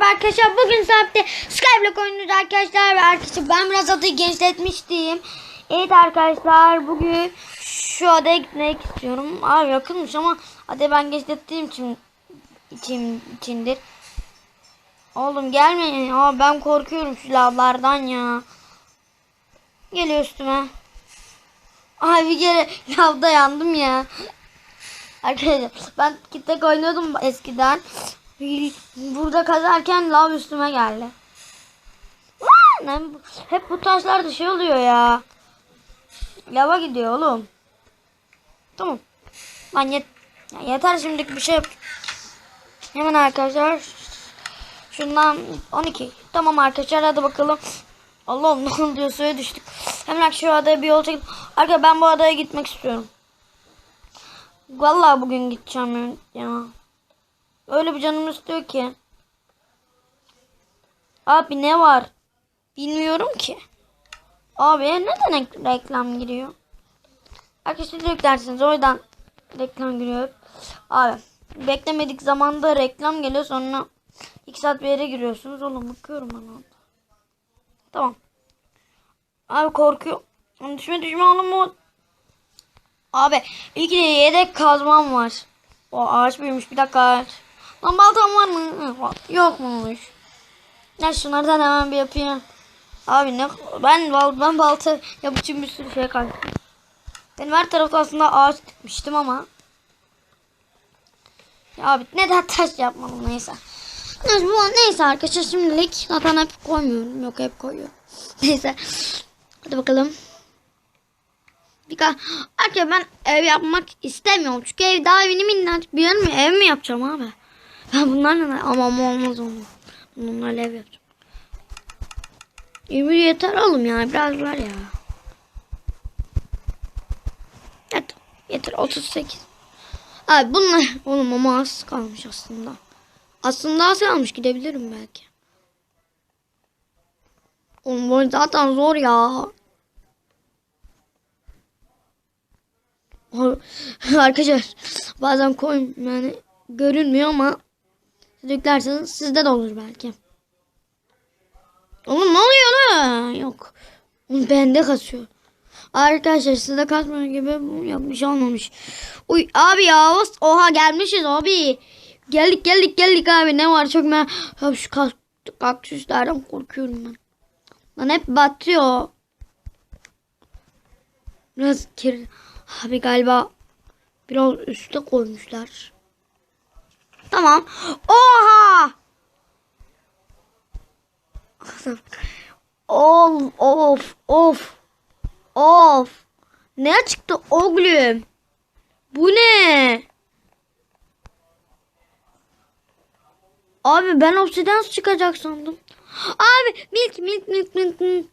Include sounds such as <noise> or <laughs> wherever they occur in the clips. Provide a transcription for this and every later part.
merhaba arkadaşlar. Bugün saatte Skyblock oynuyoruz arkadaşlar. Ve arkadaşlar ben biraz adayı genişletmiştim. Evet arkadaşlar bugün şu adaya gitmek istiyorum. Abi yakınmış ama adayı ben genişlettiğim için, için içindir. Oğlum gelmeyin. Aa, ben korkuyorum şu lavlardan ya. Geliyor üstüme. Abi kere lavda yandım ya. Arkadaşlar ben kitlek oynuyordum eskiden. Burada kazarken lav üstüme geldi. Hep bu taşlar da şey oluyor ya. Lava gidiyor oğlum. Tamam. Lan yet yeter şimdilik bir şey yap. Hemen arkadaşlar. Şundan 12. Tamam arkadaşlar hadi bakalım. Allah'ım ne oluyor suya düştük. Hemen şu adaya bir yol çekip. Arkadaşlar ben bu adaya gitmek istiyorum. Vallahi bugün gideceğim ya. Öyle bir canım istiyor ki. Abi ne var? Bilmiyorum ki. Abi neden ek- reklam giriyor? Arkadaşlar yüklersiniz o yüzden reklam giriyor. Abi beklemedik zamanda reklam geliyor sonra 2 saat bir yere giriyorsunuz. Oğlum bakıyorum orada. Tamam. Abi korkuyor. Düşme düşme oğlum o. Abi ilk de yedek kazmam var. O ağaç büyümüş bir dakika. Lan baltam var mı? Var. Yokmuş. Ne şunlardan hemen bir yapayım. Abi ne ben ben balta yapacağım bir sürü şey kaldı. Benim her tarafta aslında ağaç dikmiştim ama. Ya abi neden taş yapmadım neyse. Neyse, bu, neyse arkadaşlar şimdilik zaten hep koymuyorum. Yok hep koyuyorum. <laughs> Neyse. Hadi bakalım. Birkaç Arkadaşlar ben ev yapmak istemiyorum. Çünkü ev daha yeni minnacık bir yer mi? Ev mi yapacağım abi? Ben bunlarla ama ama olmaz onu. Bunlarla ev yapacağım. 20 yeter oğlum ya. Biraz var ya. Yeter. Yeter. 38. Abi bunlar oğlum ama az kalmış aslında. Aslında az kalmış gidebilirim belki. Oğlum bu zaten zor ya. Arkadaşlar bazen koyun yani görünmüyor ama siz yüklerseniz sizde de olur belki. Oğlum ne oluyor lan? Yok. Bende kasıyor. Arkadaşlar sizde kasmıyor gibi yapmış şey olmamış. Uy abi ya oha gelmişiz abi. Geldik geldik geldik abi ne var çok ben abi şu kas, kaktüslerden korkuyorum ben. Lan hep batıyor. Biraz kir Abi galiba biraz üstte koymuşlar. Tamam. Oha! of of of of. Ne çıktı oğlum? Bu ne? Abi ben obsidyen çıkacak sandım. Abi milk milk milk milk.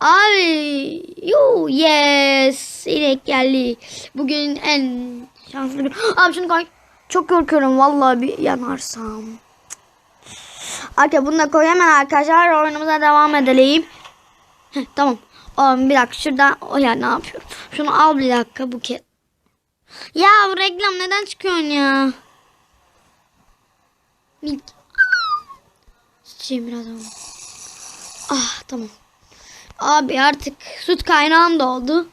Abi you yes inek geldi. Bugün en şanslı gün. Abi şunu koy. Çok korkuyorum vallahi bir yanarsam. Arkadaşlar bunu da koy arkadaşlar oyunumuza devam edelim. Heh, tamam. Oğlum bir dakika şurada o ya ne yapıyorum? Şunu al bir dakika buket. Ya bu reklam neden çıkıyorsun ya? Milk. Sıçayım biraz. Ah tamam. Abi artık süt kaynağım da oldu.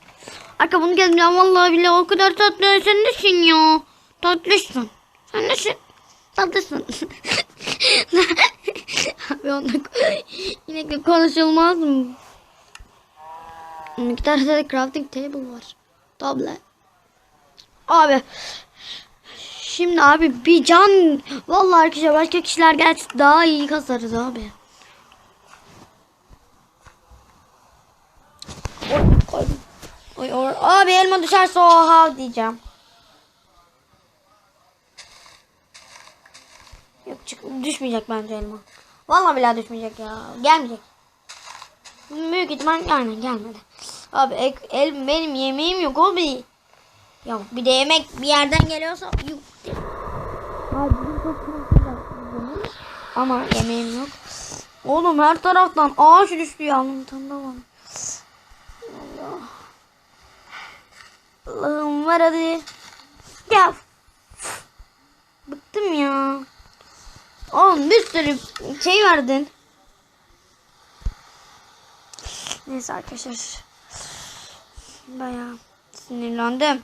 Arka bunu gezmeyeceğim vallahi bile o kadar tatlı. Sen nesin ya? Tatlısın. Sen nesin? Tatlısın. <laughs> Abi onunla yine konuşulmaz mı? İki tane de crafting table var. Tablet. Abi. Şimdi abi bir can. Vallahi arkadaşlar başka kişiler gelse daha iyi kasarız abi. Oy. Oy, oy. Abi elma düşerse oha diyeceğim. Çık düşmeyecek bence elma. Vallahi billahi düşmeyecek ya. Gelmeyecek. Büyük ihtimal aynen gelmedi. Abi el, benim yemeğim yok o bir. Ya bir de yemek bir yerden geliyorsa yok. Abi. Ama yemeğim yok. Oğlum her taraftan ağaç düştü ya. Var. Allah. Allah'ım var hadi. Gel. Bıktım ya. Oğlum bir sürü şey verdin. Neyse arkadaşlar. Bayağı sinirlendim.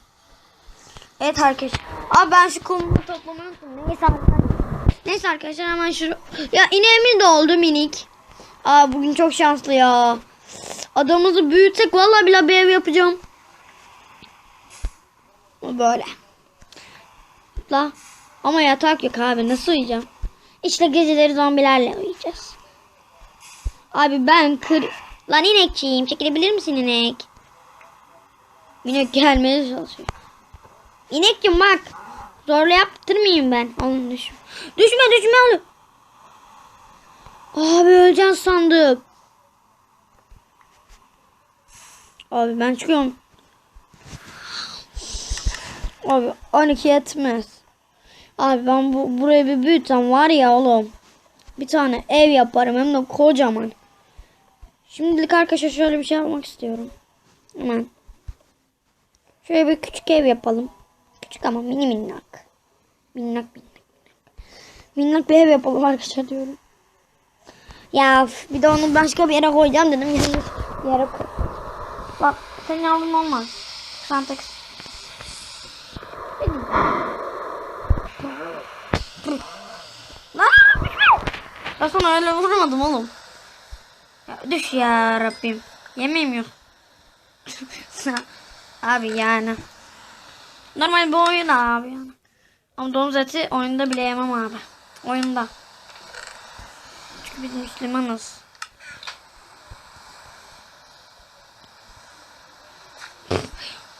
Evet arkadaşlar. Abi ben şu kumu toplamayı unuttum. Neyse arkadaşlar. Neyse arkadaşlar hemen şu... Ya ineğimiz de oldu minik. Aa bugün çok şanslı ya. Adamımızı büyütsek vallahi bile bir ev yapacağım. Böyle. La. Ama yatak yok abi. Nasıl uyuyacağım? İşte geceleri zombilerle uyuyacağız. Abi ben kır... Lan inekçiyim. Çekilebilir misin inek? İnek gelmeye çalışıyor. İnekçim bak. Zorla yaptırmayayım ben. Oğlum düşme. Düşme düşme oğlum. Abi öleceğim sandım. Abi ben çıkıyorum. Abi 12 yetmez. Abi ben bu, burayı bir büyütsem var ya oğlum. Bir tane ev yaparım hem de kocaman. Şimdilik arkadaşlar şöyle bir şey yapmak istiyorum. Hemen. Şöyle bir küçük ev yapalım. Küçük ama mini minnak. Minnak minnak. Minnak bir ev yapalım arkadaşlar diyorum. Ya bir de onu başka bir yere koyacağım dedim. Yere koy. Bak senin yavrun olmaz. Sen tek Lan! Sana öyle vurmadım oğlum. Ya düş ya Rabbim. Yemeğim yok. <laughs> abi yani. Normal bir oyun abi yani. Ama domuz eti oyunda bile yemem abi. Oyunda. Çünkü biz Müslümanız.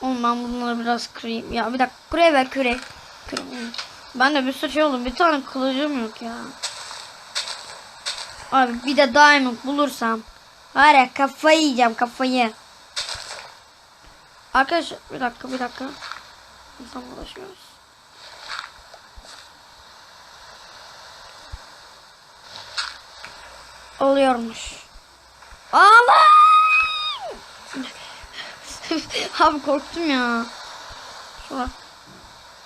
Oğlum ben bunları biraz kırayım. Ya bir dakika küre ver. Küre. Ben de bir sürü şey oldu. Bir tane kılıcım yok ya. Abi bir de diamond bulursam. Var ya kafayı yiyeceğim kafayı. Arkadaşlar bir dakika bir dakika. Tam ulaşıyoruz. Oluyormuş. Allah! <laughs> Abi korktum ya. Şurada.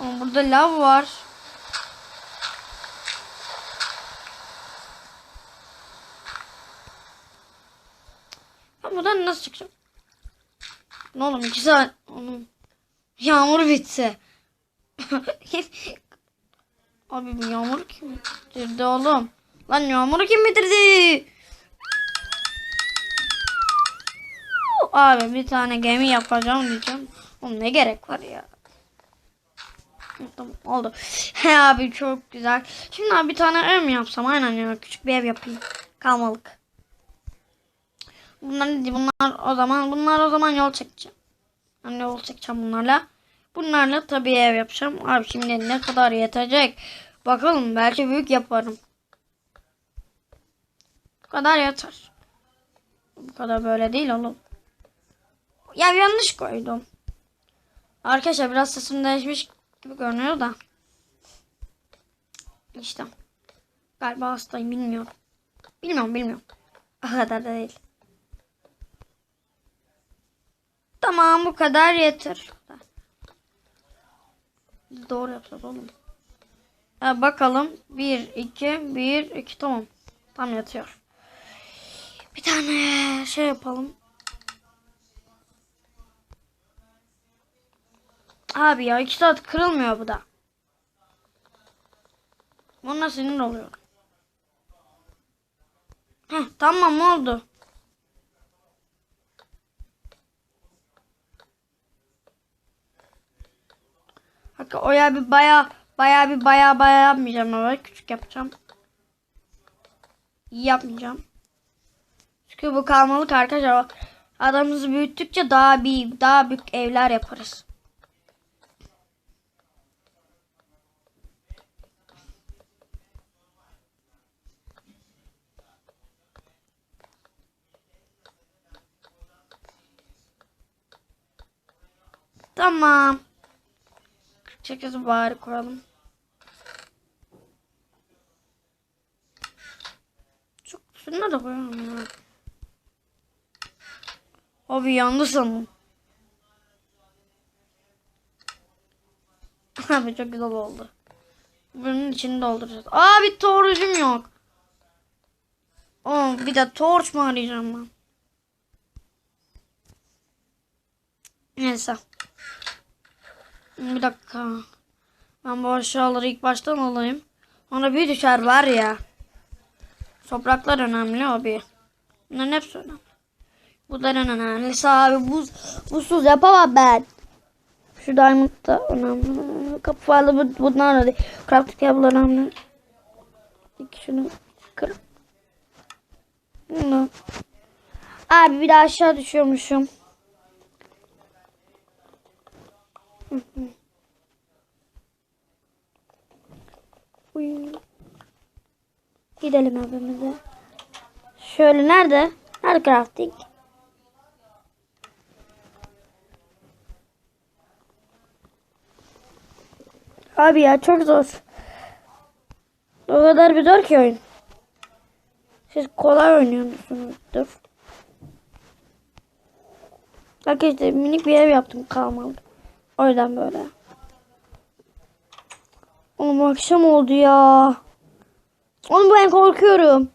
Ama burada lav var. Buradan nasıl çıkacağım? Ne oğlum iki saat. Oğlum. Yağmur bitse. <laughs> Abi yağmur kim bitirdi oğlum? Lan yağmuru kim bitirdi? Abi bir tane gemi yapacağım diyeceğim. Oğlum ne gerek var ya? Tamam oldu. <laughs> He abi çok güzel. Şimdi abi bir tane ev mi yapsam? Aynen ya küçük bir ev yapayım. Kalmalık. Bunlar bunlar o zaman bunlar o zaman yol çekeceğim. Ben yol çekeceğim bunlarla. Bunlarla tabii ev yapacağım. Abi şimdi ne kadar yetecek? Bakalım belki büyük yaparım. Bu kadar yeter. Bu kadar böyle değil oğlum. Ya yanlış koydum. Arkadaşlar biraz sesim değişmiş gibi görünüyor da. İşte. Galiba hastayım bilmiyorum. Bilmiyorum bilmiyorum. <laughs> O kadar da değil. Tamam bu kadar yeter. Doğru yapacağız oğlum. Ya bakalım. 1, 2, 1, 2 tamam. Tam yatıyor. Bir tane şey yapalım. Abi ya 2 saat kırılmıyor bu da. Buna sinir oluyor. Heh, tamam oldu. Hatta o ya bir baya baya bir baya baya yapmayacağım ama küçük yapacağım. İyi yapmayacağım. Çünkü bu kalmalık arkadaşlar. Adamımızı büyüttükçe daha bir daha büyük evler yaparız. Tamam. 48 bari koyalım. Çok şunları da koyalım ya. Abi yandı sandım. <laughs> Abi çok güzel oldu. Bunun içini dolduracağız. Aa bir torcum yok. Oğlum bir de torç mu arayacağım ben? Neyse. Bir dakika. Ben bu aşağıları ilk baştan alayım. Ona bir düşer var ya. Topraklar önemli abi. Bunların hepsi önemli. Bunların önemlisi abi. Buz, buzsuz yapamam ben. Şu diamond da önemli. Kapı falı bu, bunlar değil. Crafting table önemli. İki şunu kır. Bunu. Abi bir daha aşağı düşüyormuşum. Gidelim evimize. Şöyle nerede? Nerede crafting? Abi ya çok zor. O kadar bir zor ki oyun. Siz kolay oynuyorsunuzdur. Arkadaşlar minik bir ev yaptım kalmalı. O yüzden böyle. Oğlum akşam oldu ya. Oğlum ben korkuyorum.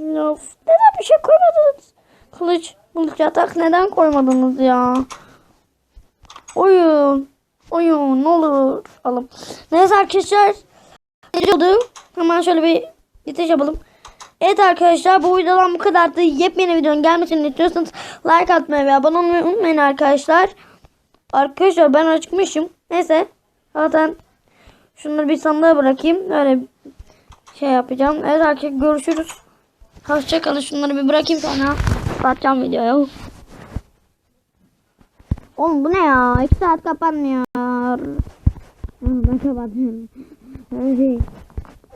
Of, neden bir şey koymadınız? Kılıç, kılıç yatak neden koymadınız ya? Oyun. Oyun ne olur alım. Neyse arkadaşlar. Ne diyordu? Hemen şöyle bir bitiş yapalım. Evet arkadaşlar bu videodan bu kadardı. Yepyeni videonun gelmesini istiyorsanız like atmayı ve abone olmayı unutmayın arkadaşlar. Arkadaşlar ben acıkmışım. Neyse. Zaten şunları bir sandığa bırakayım. Öyle şey yapacağım. Evet arkadaşlar görüşürüz. Hoşçakalın. Şunları bir bırakayım sonra kapatacağım videoyu. Oğlum bu ne ya? 2 saat kapanmıyor. Ben kapatıyorum.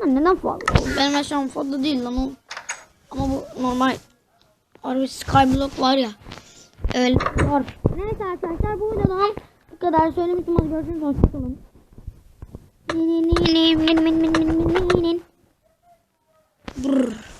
Neden fazla? Benim eşyam fazla değil lan o. Ama bu normal. Harbi skyblock var ya. Öyle var. Evet arkadaşlar bu videodan bu kadar söylemiştim. Hadi görüşürüz. Hoşçakalın. Brrr.